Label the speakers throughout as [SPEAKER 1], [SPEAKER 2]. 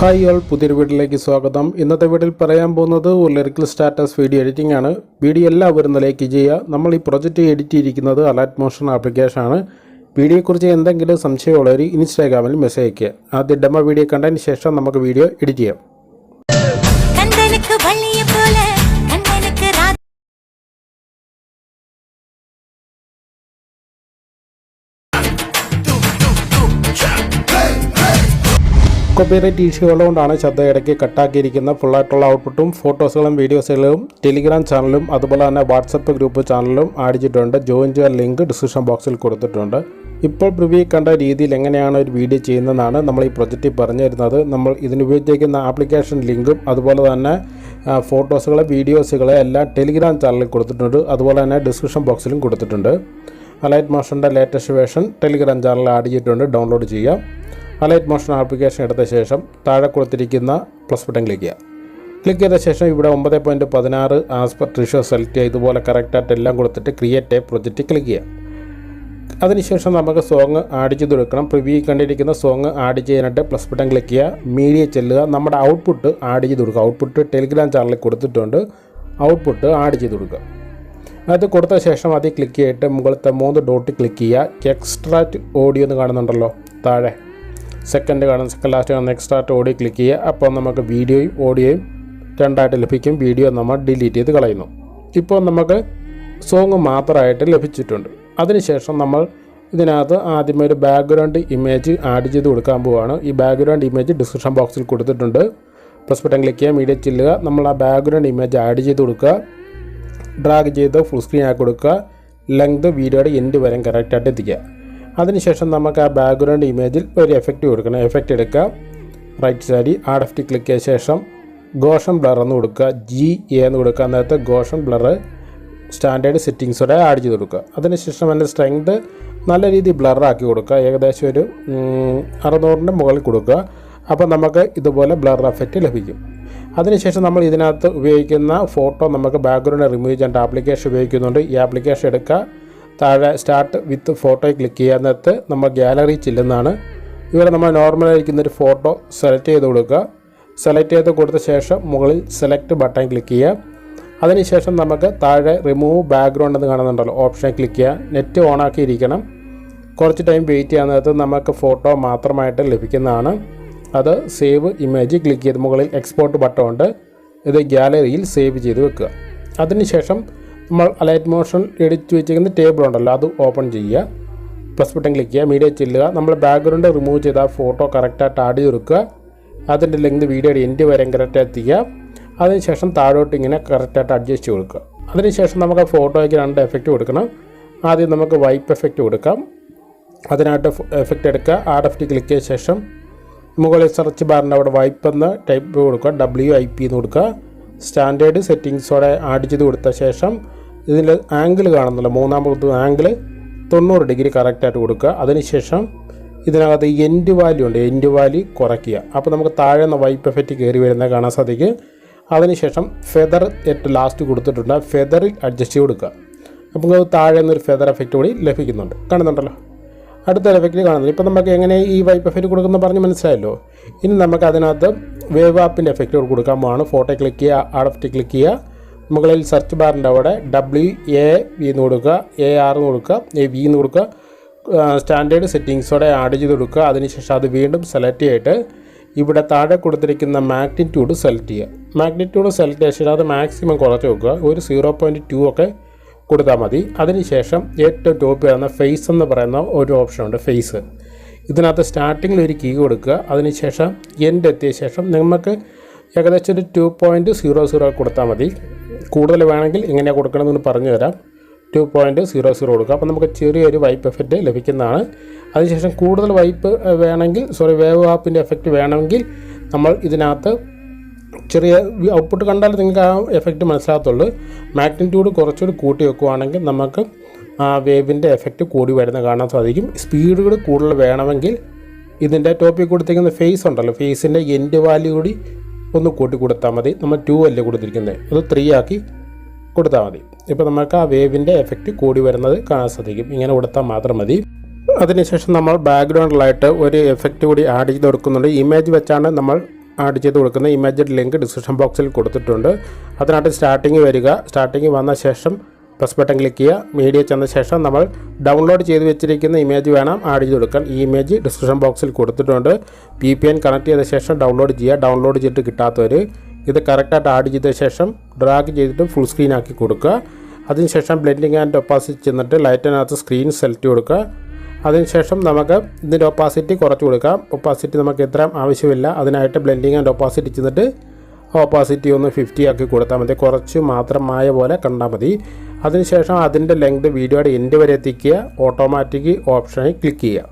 [SPEAKER 1] Hi all പുതിയൊരു വീഡിയോയിലേക്ക് സ്വാഗതം. ഇന്നത്തെ വീട്ടിൽ പറയാൻ പോകുന്നത് ഒരു ലിറിക്കൽ സ്റ്റാറ്റസ് വീഡിയോ എഡിറ്റിംഗ് ആണ്. വീഡിയോ എല്ലാവരും ലൈക്ക് ചെയ്യുക. നമ്മൾ ഈ പ്രൊജക്റ്റ് എഡിറ്റ് ചെയ്തിരിക്കുന്നത് അലാറ്റ് മോഷൻ ആപ്ലിക്കേഷൻ ആണ്. വീഡിയോയെക്കുറിച്ച് എന്തെങ്കിലും സംശയമുള്ളവർ ഇൻസ്റ്റാഗ്രാമിൽ മെസ്സേജ് അയയ്ക്കുക. ആദ്യം ഡെമോ വീഡിയോ കണ്ടതിന് ശേഷം നമുക്ക് വീഡിയോ എഡിറ്റ് ചെയ്യാം. കോപ്പിറൈറ്റ് ഇഷ്യൂ ഉള്ളതുകൊണ്ടാണ് ശബ്ദം ഇടയ്ക്ക് കട്ടാക്കിയിരിക്കുന്ന ഫുള്ളായിട്ടുള്ള ഔട്ട്പുട്ടും ഫോട്ടോസുകളും വീഡിയോസുകളും ടെലിഗ്രാം ചാനലും അതുപോലെ തന്നെ വാട്സപ്പ് ഗ്രൂപ്പ് ചാനലും ആടിച്ചിട്ടുണ്ട് ജോയിൻ ചെയ്യാൻ ലിങ്ക് ഡിസ്ക്രിപ്ഷൻ ബോക്സിൽ കൊടുത്തിട്ടുണ്ട്. ഇപ്പോൾ പ്രിവ്യൂ കണ്ട രീതിയിൽ എങ്ങനെയാണ് ഒരു വീഡിയോ ചെയ്യുന്നതെന്നാണ് നമ്മൾ ഈ പ്രൊജക്റ്റിൽ പറഞ്ഞു തരുന്നത് നമ്മൾ ഇതിന് ഉപയോഗിച്ചിരിക്കുന്ന ആപ്ലിക്കേഷൻ ലിങ്കും അതുപോലെ തന്നെ ഫോട്ടോസുകളെ വീഡിയോസുകളെ എല്ലാം ടെലിഗ്രാം ചാനലിൽ കൊടുത്തിട്ടുണ്ട്. അതുപോലെ തന്നെ ഡിസ്ക്രിപ്ഷൻ ബോക്സിലും കൊടുത്തിട്ടുണ്ട്. അലൈറ്റ് മോഷന്റെ ലേറ്റസ്റ്റ് വേർഷൻ ടെലിഗ്രാം ചാനലിൽ ആഡ് ചെയ്തിട്ടുണ്ട് ഡൗൺലോഡ് ചെയ്യാം. അലൈറ്റ് മോഷൻ ആപ്ലിക്കേഷൻ എടുത്ത ശേഷം താഴെ കൊടുത്തിരിക്കുന്ന പ്ലസ് ബട്ടൺ ക്ലിക്ക് ചെയ്യുക. ക്ലിക്ക് ചെയ്ത ശേഷം ഇവിടെ ഒമ്പത് പോയിന്റ് പതിനാറ് ആസ് പെർ ട്രിഷോ സെലക്ട് ചെയ്യുക ഇതുപോലെ കറക്റ്റായിട്ട് എല്ലാം കൊടുത്തിട്ട് ക്രിയേറ്റ് എ പ്രൊജക്റ്റ് ക്ലിക്ക് ചെയ്യുക. അതിനുശേഷം നമുക്ക് സോങ് ആഡ് ചെയ്ത് കൊടുക്കണം. പ്രിവ്യൂ കണ്ടിരിക്കുന്ന സോങ് ആഡ് ചെയ്യാനായിട്ട് പ്ലസ് ബട്ടൺ ക്ലിക്ക് ചെയ്യുക. മീഡിയ ചെല്ലുക. നമ്മുടെ ഔട്ട്പുട്ട് ആഡ് ചെയ്ത് കൊടുക്കുക. ഔട്ട്പുട്ട് ടെലിഗ്രാം ചാനലിൽ കൊടുത്തിട്ടുണ്ട്. ഔട്ട്പുട്ട് ആഡ് ചെയ്ത് കൊടുക്കുക. അത് കൊടുത്ത ശേഷം അതിൽ ക്ലിക്ക് ചെയ്തിട്ട് മുകളിലത്തെ മൂന്ന് ഡോട്ട് ക്ലിക്ക് ചെയ്യുക. എക്സ്ട്രാറ്റ് ഓഡിയോ എന്ന് കാണുന്നുണ്ടല്ലോ താഴെ. സെക്കൻഡ് കാണുന്ന സെക്കൻഡ് ലാസ്റ്റ് കാണുന്ന എക്സ്ട്രാ ഓഡിയോ ക്ലിക്ക് ചെയ്യുക. അപ്പോൾ നമുക്ക് വീഡിയോയും ഓഡിയോയും രണ്ടായിട്ട് ലഭിക്കും. വീഡിയോ നമ്മൾ ഡിലീറ്റ് ചെയ്ത് കളയുന്നു. ഇപ്പോൾ നമുക്ക് സോങ് മാത്രമായിട്ട് ലഭിച്ചിട്ടുണ്ട്. അതിനുശേഷം നമ്മൾ ഇതിനകത്ത് ആദ്യമേ ഒരു ബാക്ക്ഗ്രൗണ്ട് ഇമേജ് ആഡ് ചെയ്ത് കൊടുക്കാൻ പോവുകയാണ് ഈ ബാക്ക്ഗ്രൗണ്ട് ഇമേജ് ഡിസ്ക്രിപ്ഷൻ ബോക്സിൽ കൊടുത്തിട്ടുണ്ട്. പ്ലസ് ബട്ടൺ ക്ലിക്ക് ചെയ്യുക മീഡിയ ചെല്ലുക നമ്മൾ ആ ബാക്ക്ഗ്രൗണ്ട് ഇമേജ് ആഡ് ചെയ്ത് കൊടുക്കുക. ഡ്രാഗ് ചെയ്ത് ഫുൾ സ്ക്രീൻ ആക്കി കൊടുക്കുക. ലെങ്ത് വീഡിയോയുടെ എൻഡ് വരെ കറക്റ്റായിട്ട് എത്തിക്കുക. അതിനുശേഷം നമുക്ക് ആ ബാക്ക്ഗ്രൗണ്ട് ഇമേജിൽ ഒരു എഫക്റ്റ് കൊടുക്കണം. എഫക്റ്റ് എടുക്കുക. റൈറ്റ് സൈഡിൽ ആഡ് ഡെഫ്റ്റ് ക്ലിക്ക് ചെയ്ത ശേഷം ഗോഷൻ ബ്ലർ എന്ന് കൊടുക്കുക. ജി എ എന്ന് കൊടുക്കുക. അന്നേരത്തെ ഗോഷൻ ബ്ലർ സ്റ്റാൻഡേർഡ് സെറ്റിങ്സോടെ ആഡ് ചെയ്ത് കൊടുക്കുക. അതിനുശേഷം എന്റെ സ്ട്രെങ്ത് നല്ല രീതിയിൽ ബ്ലറാക്കി കൊടുക്കുക. ഏകദേശം ഒരു അറുന്നൂറിന്റെ മുകളിൽ കൊടുക്കുക. അപ്പോൾ നമുക്ക് ഇതുപോലെ ബ്ലർ എഫക്റ്റ് ലഭിക്കും. അതിനുശേഷം നമ്മൾ ഇതിനകത്ത് ഉപയോഗിക്കുന്ന ഫോട്ടോ നമുക്ക് ബാക്ക്ഗ്രൗണ്ട് റിമൂവ് ചെയ്യേണ്ട ആപ്ലിക്കേഷൻ ഉപയോഗിക്കുന്നുണ്ട്. ഈ ആപ്ലിക്കേഷൻ എടുക്കുക. താഴെ സ്റ്റാർട്ട് വിത്ത് ഫോട്ടോയിൽ ക്ലിക്ക് ചെയ്യാന്നത്ത് നമ്മൾ ഗാലറി ചെല്ലുന്നതാണ്. ഇവിടെ നമ്മൾ നോർമലായിരിക്കുന്ന ഒരു ഫോട്ടോ സെലക്ട് ചെയ്ത് കൊടുക്കുക. സെലക്ട് ചെയ്ത് കൊടുത്ത ശേഷം മുകളിൽ സെലക്ട് ബട്ടൺ ക്ലിക്ക് ചെയ്യുക. അതിനുശേഷം നമുക്ക് താഴെ റിമൂവ് ബാക്ക്ഗ്രൗണ്ട് എന്ന് കാണുന്നുണ്ടല്ലോ ഓപ്ഷൻ ക്ലിക്ക് ചെയ്യുക. നെറ്റ് ഓൺ ആക്കിയിരിക്കണം കുറച്ച് ടൈം വെയിറ്റ് ചെയ്യാൻ നേരത്ത് നമുക്ക് ഫോട്ടോ മാത്രമായിട്ട് ലഭിക്കുന്നതാണ്. അത് സേവ് ഇമേജ് ക്ലിക്ക് ചെയ്ത് മുകളിൽ എക്സ്പോർട്ട് ബട്ടൺ ഉണ്ട്. ഇത് ഗ്യാലറിയിൽ സേവ് ചെയ്ത് വെക്കുക. അതിനുശേഷം നമ്മൾ അലൈറ്റ് മോഷൻ എഡിറ്റ് വെച്ചിരിക്കുന്ന ടേബിൾ ഉണ്ടല്ലോ അത് ഓപ്പൺ ചെയ്യുക. പ്ലസ് ബട്ടൺ ക്ലിക്ക് ചെയ്യുക മീഡിയ ചെല്ലുക. നമ്മൾ ബാക്ക്ഗ്രൗണ്ട് റിമൂവ് ചെയ്ത ഫോട്ടോ കറക്റ്റായിട്ട് ആഡ് ചെയ്തെടുക്കുക അതിന്റെ ലെങ്ത് വീഡിയോയുടെ എൻഡ് വരെ കറക്റ്റ് എത്തിക്കുക. അതിനുശേഷം താഴോട്ട് ഇങ്ങനെ കറക്റ്റായിട്ട് അഡ്ജസ്റ്റ് കൊടുക്കുക. അതിനുശേഷം നമുക്ക് ഫോട്ടോയ്ക്ക് രണ്ട് എഫക്റ്റ് കൊടുക്കണം. ആദ്യം നമുക്ക് വൈപ്പ് എഫക്റ്റ് കൊടുക്കാം. അതിനായിട്ട് എഫക്റ്റ് എടുക്കുക. ആർ എഫ് ടി ക്ലിക്ക് ചെയ്ത ശേഷം മുകളിൽ സെർച്ച് ബാറിന്റെ അവിടെ വൈപ്പ് എന്ന് ടൈപ്പ് കൊടുക്കുക. ഡബ്ല്യു ഐ പി എന്ന് കൊടുക്കുക. സ്റ്റാൻഡേർഡ് സെറ്റിങ്സോടെ ആഡ് ചെയ്ത് കൊടുത്ത ശേഷം ഇതിൽ ആംഗിൾ കാണുന്നില്ല. മൂന്നാമത്തെ ആംഗിൾ തൊണ്ണൂറ് ഡിഗ്രി കറക്റ്റായിട്ട് കൊടുക്കുക. അതിനുശേഷം ഇതിനകത്ത് എൻഡ് വാല്യൂ ഉണ്ട്. എൻഡ് വാല്യൂ കുറയ്ക്കുക. അപ്പോൾ നമുക്ക് താഴെ നിന്ന് വൈപ്പ് എഫക്റ്റ് കയറി വരുന്നത് കാണാൻ സാധിക്കും. അതിനുശേഷം ഫെദർ ഏറ്റവും ലാസ്റ്റ് കൊടുത്തിട്ടുണ്ട്. ഫെദറിൽ അഡ്ജസ്റ്റ് ചെയ്ത് കൊടുക്കുക. അപ്പോൾ താഴെ നിന്നൊരു ഫെദർ എഫക്റ്റ് കൂടി ലഭിക്കുന്നുണ്ട്. കാണുന്നുണ്ടല്ലോ? അടുത്ത എഫക്റ്റ് കാണുന്നത് ഇപ്പോൾ നമുക്ക് എങ്ങനെ ഈ വൈപ്പ് എഫക്റ്റ് കൊടുക്കുന്ന പറഞ്ഞ് മനസ്സിലായല്ലോ? ഇനി നമുക്ക് അതിനകത്ത് വേവ് ആപ്പിന്റെ എഫക്റ്റ് കൊടുക്കാൻ പോവാണ്. ഫോട്ടോ ക്ലിക്ക് ചെയ്യുക എഫ് ക്ലിക്ക് ചെയ്യുക. മുകളിൽ സെർച്ച് ബാറിന്റെ അവിടെ ഡബ്ല്യു എ വി എന്ന് കൊടുക്കുക. എ ആർ എന്ന് കൊടുക്കുക. എ വി എന്ന് കൊടുക്കുക. സ്റ്റാൻഡേർഡ് സെറ്റിങ്സോടെ ആഡ് ചെയ്ത് കൊടുക്കുക. അതിനുശേഷം അത് വീണ്ടും സെലക്ട് ചെയ്തിട്ട് ഇവിടെ താഴെ കൊടുത്തിരിക്കുന്ന മാഗ്നിറ്റ്യൂഡ് സെലക്ട് ചെയ്യുക. മാഗ്നിറ്റ്യൂഡ് സെലക്ട് ചെയ്ത അത് മാക്സിമം കുറച്ച് വെക്കുക. ഒരു സീറോ പോയിന്റ് ടു ഒക്കെ കൊടുത്താൽ മതി. അതിനുശേഷം ഏറ്റവും ടോപ്പ് വരുന്ന ഫേസ് എന്ന് പറയുന്ന ഒരു ഓപ്ഷനുണ്ട് ഫേസ് ഇതിനകത്ത് സ്റ്റാർട്ടിങ്ങിൽ ഒരു കീ കൊടുക്കുക. അതിനുശേഷം എൻഡ് എത്തിയ ശേഷം നമുക്ക് ഏകദേശം ഒരു ടു പോയിന്റ് സീറോ സീറോ കൊടുത്താൽ മതി. കൂടുതൽ വേണമെങ്കിൽ എങ്ങനെയാണ് കൊടുക്കണമെന്ന് പറഞ്ഞു തരാം. ടു പോയിന്റ് സീറോ സീറോ കൊടുക്കുക അപ്പോൾ നമുക്ക് ചെറിയൊരു വൈപ്പ് എഫക്റ്റ് ലഭിക്കുന്നതാണ്. അതിനുശേഷം കൂടുതൽ വൈപ്പ് വേണമെങ്കിൽ സോറി വേവ് ആപ്പിന്റെ എഫക്റ്റ് വേണമെങ്കിൽ നമ്മൾ ഇതിനകത്ത് ചെറിയ ഔട്ട്പുട്ട് കണ്ടാൽ നിങ്ങൾക്ക് ആ എഫക്റ്റ് മനസ്സിലാകത്തുള്ളൂ. മാഗ്നിറ്റ്യൂഡ് കുറച്ചുകൂടി കൂട്ടി വെക്കുവാണെങ്കിൽ നമുക്ക് ആ വേവിന്റെ എഫക്റ്റ് കൂടി വരുന്ന കാണാൻ സാധിക്കും. സ്പീഡുകൾ കൂടുതൽ വേണമെങ്കിൽ ഇതിന്റെ ടോപ്പിൽ കൊടുത്തിരിക്കുന്ന ഫേസ് ഉണ്ടല്ലോ. ഫേസിന്റെ എൻഡ് വാല്യൂ കൂടി ഒന്ന് കൂട്ടി കൊടുത്താൽ മതി. നമ്മൾ ടു അല്ലേ കൊടുത്തിരിക്കുന്നത്? അത് ത്രീ ആക്കി കൊടുത്താൽ മതി. ഇപ്പോൾ നമുക്ക് ആ വേവിന്റെ എഫക്റ്റ് കൂടി വരുന്നത് കാണാൻ സാധിക്കും. ഇങ്ങനെ കൊടുത്താൽ മാത്രം മതി. അതിനുശേഷം നമ്മൾ ബാക്ക്ഗ്രൗണ്ടിലായിട്ട് ഒരു എഫക്റ്റ് കൂടി ആഡ് ചെയ്ത് കൊടുക്കുന്നുണ്ട്. ഇമേജ് വെച്ചാണ് നമ്മൾ ആഡ് ചെയ്ത് കൊടുക്കുന്ന ഇമേജിന്റെ ലിങ്ക് ഡിസ്ക്രിപ്ഷൻ ബോക്സിൽ കൊടുത്തിട്ടുണ്ട്. അതിനകത്ത് സ്റ്റാർട്ടിങ് വരിക. സ്റ്റാർട്ടിങ് വന്ന ശേഷം പ്ലസ് ബട്ടൺ ക്ലിക്ക് ചെയ്യുക. മീഡിയ ചെന്ന ശേഷം നമ്മൾ ഡൗൺലോഡ് ചെയ്ത് വെച്ചിരിക്കുന്ന ഇമേജ് വേണം ആഡ് ചെയ്ത് കൊടുക്കാൻ. ഈ ഇമേജ് ഡിസ്ക്രിപ്ഷൻ ബോക്സിൽ കൊടുത്തിട്ടുണ്ട്. പി പി എൻ കണക്ട് ചെയ്ത ശേഷം ഡൗൺലോഡ് ചെയ്യുക. ഡൗൺലോഡ് ചെയ്തിട്ട് കിട്ടാത്തവർ ഇത് കറക്റ്റായിട്ട് ആഡ് ചെയ്ത ശേഷം ഡ്രാഗ് ചെയ്തിട്ട് ഫുൾ സ്ക്രീൻ ആക്കി കൊടുക്കുക. അതിനുശേഷം ബ്ലെൻഡിങ് ആൻഡ് ഒപ്പാസിറ്റി ചെന്നിട്ട് ലൈറ്റിനകത്ത് സ്ക്രീൻ സെലക്ട് കൊടുക്കുക. അതിനുശേഷം നമുക്ക് ഇതിന്റെ ഒപ്പാസിറ്റി കുറച്ച് കൊടുക്കാം. ഒപ്പാസിറ്റി നമുക്ക് എത്ര ആവശ്യമില്ല. അതിനായിട്ട് ബ്ലെൻഡിങ് ആൻഡ് ഒപ്പാസിറ്റി ചെന്നിട്ട് ഓപ്പോസിറ്റി ഒന്ന് ഫിഫ്റ്റി ആക്കി കൊടുത്താൽ മതി. കുറച്ച് മാത്രമായ പോലെ കണ്ടാൽ മതി. അതിനുശേഷം അതിന്റെ ലെങ്ത് വീഡിയോയുടെ എൻഡ് വരെ എത്തിക്കുക. ഓട്ടോമാറ്റിക് ഓപ്ഷനിൽ ക്ലിക്ക് ചെയ്യുക.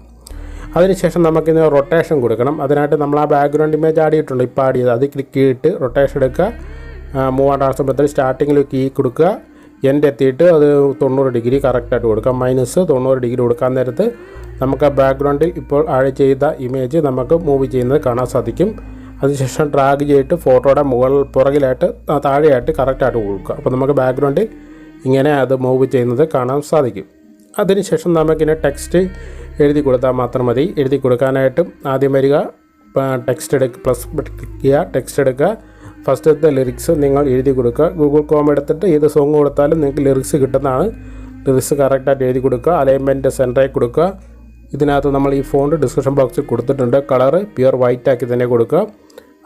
[SPEAKER 1] അതിനുശേഷം നമുക്കിന്ന് റൊട്ടേഷൻ കൊടുക്കണം. അതിനായിട്ട് നമ്മൾ ആ ബാക്ക്ഗ്രൗണ്ട് ഇമേജ് ആടിയിട്ടുണ്ട് ഇപ്പോൾ ആഡ് ചെയ്ത് അത് ക്ലിക്ക് ചെയ്തിട്ട് റൊട്ടേഷൻ എടുക്കുക. മൂവാണ്ട് ആവശ്യപ്പെടുത്തിൽ സ്റ്റാർട്ടിങ്ങിൽ കീ കൊടുക്കുക. എൻഡ് എത്തിയിട്ട് അത് തൊണ്ണൂറ് ഡിഗ്രി കറക്റ്റായിട്ട് കൊടുക്കാം മൈനസ് തൊണ്ണൂറ് ഡിഗ്രി കൊടുക്കാൻ നേരത്ത് നമുക്ക് ആ ബാക്ക്ഗ്രൗണ്ടിൽ ഇപ്പോൾ ആഡ് ചെയ്ത ഇമേജ് നമുക്ക് മൂവ് ചെയ്യുന്നത് കാണാൻ സാധിക്കും. അതിനുശേഷം ഡ്രാഗ് ചെയ്തിട്ട് ഫോട്ടോയുടെ മുകളിൽ പുറകിലായിട്ട് താഴെയായിട്ട് കറക്റ്റായിട്ട് കൊടുക്കുക അപ്പോൾ നമുക്ക് ബാക്ക്ഗ്രൗണ്ടിൽ ഇങ്ങനെ അത് മൂവ് ചെയ്യുന്നത് കാണാൻ സാധിക്കും. അതിനുശേഷം നമുക്കിങ്ങനെ ടെക്സ്റ്റ് എഴുതി കൊടുത്താൽ മാത്രം മതി. എഴുതി കൊടുക്കാനായിട്ടും ആദ്യം വരിക ടെക്സ്റ്റ് എടുക്കുക പ്ലസ് ക്ലിക്ക് ചെയ്യുക ടെക്സ്റ്റ് എടുക്കുക. ഫസ്റ്റത്തെ ലിറിക്സ് നിങ്ങൾ എഴുതി കൊടുക്കുക. ഗൂഗിൾ കോം എടുത്തിട്ട് ഏത് സോങ് കൊടുത്താലും നിങ്ങൾക്ക് ലിറിക്സ് കിട്ടുന്നതാണ്. ലിറിക്സ് കറക്റ്റായിട്ട് എഴുതി കൊടുക്കുക. അലൈൻമെന്റ് സെന്ററായി കൊടുക്കുക. ഇതിനകത്ത് നമ്മൾ ഈ ഫോണ്ട് ഡിസ്ക്രിപ്ഷൻ ബോക്സിൽ കൊടുത്തിട്ടുണ്ട്. കളറ് പ്യുവർ വൈറ്റ് ആക്കി തന്നെ കൊടുക്കുക.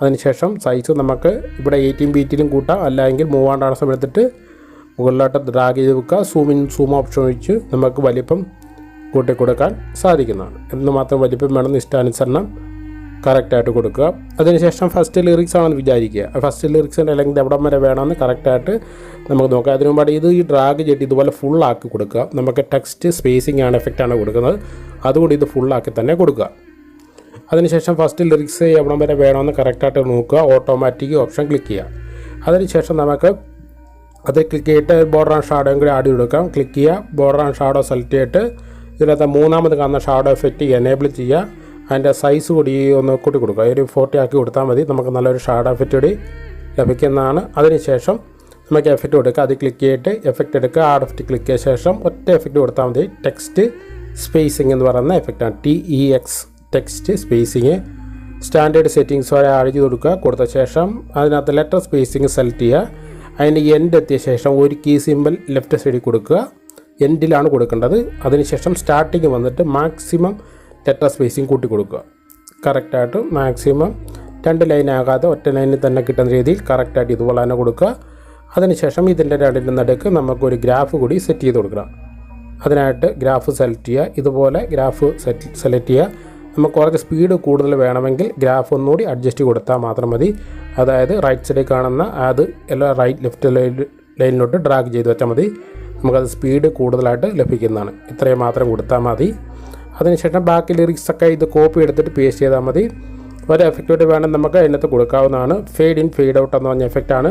[SPEAKER 1] അതിനുശേഷം സൈസ് നമുക്ക് ഇവിടെ എയ്റ്റീൻ ബീറ്റിലും കൂട്ടാം. അല്ലെങ്കിൽ മൂവാണ്ടാണ് സമയം എടുത്തിട്ട് മുകളിലോട്ട് ഡ്രാഗ് ചെയ്ത് വെക്കുക. സൂമിൻ സൂം ഓപ്ഷൻ ഒഴിച്ച് നമുക്ക് വലിപ്പം കൂട്ടിക്കൊടുക്കാൻ സാധിക്കുന്നതാണ്. എന്ന് മാത്രം വലിപ്പം വേണമെന്ന് ഇഷ്ടാനുസരണം കറക്റ്റായിട്ട് കൊടുക്കുക. അതിനുശേഷം ഫസ്റ്റ് ലിറിക്സ് ആണെന്ന് വിചാരിക്കുക. ഫസ്റ്റ് ലിറിക്സിന്റെ ലെങ്ത് എവിടം വരെ വേണമെന്ന് കറക്റ്റായിട്ട് നമുക്ക് നോക്കാം. അതിനു മുമ്പാണ് ഇത് ഈ ഡ്രാഗ് ചെയ്തിട്ട് ഇതുപോലെ ഫുൾ ആക്കി കൊടുക്കുക. നമുക്ക് ടെക്സ്റ്റ് സ്പേസിംഗ് ആണ് ആണ് കൊടുക്കുന്നത്. അതുകൊണ്ട് ഇത് ഫുള്ളാക്കി തന്നെ കൊടുക്കുക. അതിനുശേഷം ഫസ്റ്റ് ലിറിക്സ് എവിടം വരെ വേണമെന്ന് കറക്റ്റായിട്ട് നോക്കുക. ഓട്ടോമാറ്റിക് ഓപ്ഷൻ ക്ലിക്ക് ചെയ്യുക. അതിനുശേഷം നമുക്ക് അത് ക്ലിക്ക് ചെയ്തിട്ട് ബോർഡർ ആൻഡ് ഷാഡോയും കൂടി ആഡ് കൊടുക്കാം ക്ലിക്ക് ചെയ്യുക. ബോർഡർ ആൻഡ് ഷാഡോ സെലക്ട് ചെയ്തിട്ട് ഇതിനകത്ത് മൂന്നാമത് കാണുന്ന ഷാഡോ എഫക്റ്റ് എനേബിൾ ചെയ്യുക. അതിന്റെ സൈസ് കൂടി ഒന്ന് കൂട്ടി കൊടുക്കുക ഒരു ഫോർട്ടി ആക്കി കൊടുത്താൽ മതി. നമുക്ക് നല്ലൊരു ഷാർഡ് എഫക്റ്റ് കൂടി ലഭിക്കുന്നതാണ്. അതിനുശേഷം നമുക്ക് എഫക്റ്റ് കൊടുക്കുക. അത് ക്ലിക്ക് ചെയ്തിട്ട് എഫക്റ്റ് എടുക്കുക. ആഡ് എഫക്റ്റ് ക്ലിക്ക് ചെയ്ത ശേഷം ഒറ്റ എഫക്റ്റ് കൊടുത്താൽ മതി. ടെക്സ്റ്റ് സ്പേസിംഗ് എന്ന് പറയുന്ന എഫക്റ്റാണ് T E X text spacing standard settings വരെ ആഡ് കൊടുക്കുക. കൊടുത്ത ശേഷം അതിനകത്ത് ലെറ്റർ സ്പേസിങ് സെലക്ട് ചെയ്യുക. അതിന്റെ എൻഡ് എത്തിയ ശേഷം ഒരു കീ സിമ്പിൾ ലെഫ്റ്റ് സൈഡിൽ കൊടുക്കുക. എൻഡിലാണ് കൊടുക്കേണ്ടത്. അതിനുശേഷം സ്റ്റാർട്ടിങ് വന്നിട്ട് മാക്സിമം ലെറ്റർ സ്പേസിങ് കൂട്ടി കൊടുക്കുക കറക്റ്റായിട്ട് മാക്സിമം രണ്ട് ലൈൻ ആകാതെ ഒറ്റ ലൈനിൽ തന്നെ കിട്ടുന്ന രീതിയിൽ കറക്റ്റായിട്ട് ഇതുപോലെ തന്നെ കൊടുക്കുക. അതിനുശേഷം ഇതിന്റെ രണ്ടിന്റെ നടുക്ക് നമുക്കൊരു ഗ്രാഫ് കൂടി സെറ്റ് ചെയ്ത് കൊടുക്കണം. അതിനായിട്ട് ഗ്രാഫ് സെലക്ട് ചെയ്യുക. ഇതുപോലെ ഗ്രാഫ് സെറ്റ് സെലക്ട് ചെയ്യുക. നമുക്ക് കുറച്ച് സ്പീഡ് കൂടുതൽ വേണമെങ്കിൽ ഗ്രാഫ് ഒന്നുകൂടി അഡ്ജസ്റ്റ് കൊടുത്താൽ മാത്രം മതി. അതായത് റൈറ്റ് സൈഡിൽ കാണുന്ന അത് എല്ലാ റൈറ്റ് ലെഫ്റ്റ് ലൈനിലോട്ട് ഡ്രാഗ് ചെയ്ത് വെച്ചാൽ മതി. നമുക്കത് സ്പീഡ് കൂടുതലായിട്ട് ലഭിക്കുന്നതാണ്. ഇത്രയും മാത്രം കൊടുത്താൽ മതി. അതിനുശേഷം ബാക്കി ലിറിക്സൊക്കെ ഇത് കോപ്പി എടുത്തിട്ട് പേസ്റ്റ് ചെയ്താൽ മതി. ഒരു എഫക്റ്റോട്ട് വേണം നമുക്ക് അതിനകത്ത് കൊടുക്കാവുന്നതാണ്. ഫെയ്ഡ് ഇൻ ഫെയ്ഡ് ഔട്ട് എന്ന് പറഞ്ഞ എഫക്റ്റാണ്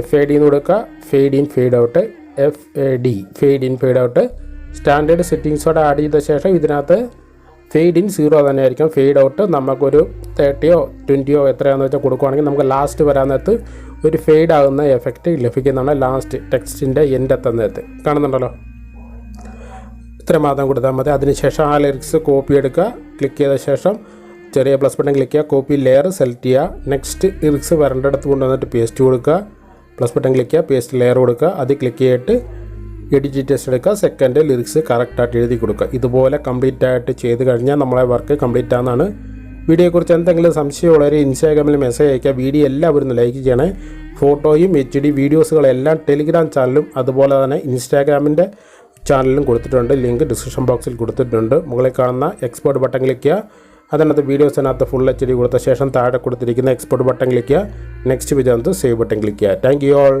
[SPEAKER 1] എഫ് എ ഡി എന്ന് കൊടുക്കുക. Fade in fade out F A D fade in fade out standard സെറ്റിങ്സോടെ add ചെയ്ത ശേഷം ഇതിനകത്ത് ഫെയ്ഡ് ഇൻ സീറോ തന്നെ ആയിരിക്കും. ഫെയ്ഡ് ഔട്ട് നമുക്കൊരു തേർട്ടിയോ ട്വന്റിയോ എത്രയാണെന്ന് വെച്ചാൽ കൊടുക്കുകയാണെങ്കിൽ നമുക്ക് ലാസ്റ്റ് വരാൻ നേരത്ത് ഒരു ഫെയ്ഡ് ആകുന്ന എഫക്റ്റ് ലഭിക്കുന്നതാണ് ലാസ്റ്റ് ടെക്സ്റ്റിന്റെ എൻഡ് എത്തുന്ന കാണുന്നുണ്ടല്ലോ? ഇത്ര മാത്രം കൊടുത്താൽ മതി. അതിനുശേഷം ആ ലിറിക്സ് കോപ്പി എടുക്കുക. ക്ലിക്ക് ചെയ്ത ശേഷം ചെറിയ പ്ലസ് ബട്ടൺ ക്ലിക്ക് ചെയ്യുക. കോപ്പി ലെയർ സെലക്ട് ചെയ്യുക. നെക്സ്റ്റ് ലിറിക്സ് വരേണ്ടടുത്ത് കൊണ്ടുവന്നിട്ട് പേസ്റ്റ് കൊടുക്കുക. പ്ലസ് ബട്ടൺ ക്ലിക്ക് ചെയ്യുക. പേസ്റ്റ് ലെയർ കൊടുക്കുക. അത് ക്ലിക്ക് ചെയ്തിട്ട് എഡിറ്റ് ടെസ്റ്റ് എടുക്കുക. സെക്കൻഡ് ലിറിക്സ് കറക്റ്റായിട്ട് എഴുതി കൊടുക്കുക. ഇതുപോലെ കംപ്ലീറ്റ് ആയിട്ട് ചെയ്ത് കഴിഞ്ഞാൽ നമ്മളെ വർക്ക് കംപ്ലീറ്റ് ആണെന്നാണ് വീഡിയോയെക്കുറിച്ച് എന്തെങ്കിലും സംശയമുള്ളവർ ഇൻസ്റ്റാഗ്രാമിൽ മെസ്സേജ് അയക്കുക. വീഡിയോ എല്ലാവരും ലൈക്ക് ചെയ്യണേ. ഫോട്ടോയും എച്ച് ഡി വീഡിയോസുകളെല്ലാം ടെലിഗ്രാം ചാനലും അതുപോലെ തന്നെ ഇൻസ്റ്റാഗ്രാമിന്റെ ചാനലിലും കൊടുത്തിട്ടുണ്ട്. ലിങ്ക് ഡിസ്ക്രിപ്ഷൻ ബോക്സിൽ കൊടുത്തിട്ടുണ്ട്. മുകളിൽ കാണുന്ന എക്സ്പോർട്ട് ബട്ടൺ ക്ലിക്ക് ചെയ്യുക. അതിനകത്ത് വീഡിയോസിനകത്ത് ഫുൾ എച്ച് ഡി കൊടുത്ത ശേഷം താഴെ കൊടുത്തിരിക്കുന്ന എക്സ്പോർട്ട് ബട്ടൺ ക്ലിക്ക് ചെയ്യുക. നെക്സ്റ്റ് വിജയത്ത് സേവ് ബട്ടൺ ക്ലിക്ക് ചെയ്യുക. Thank you all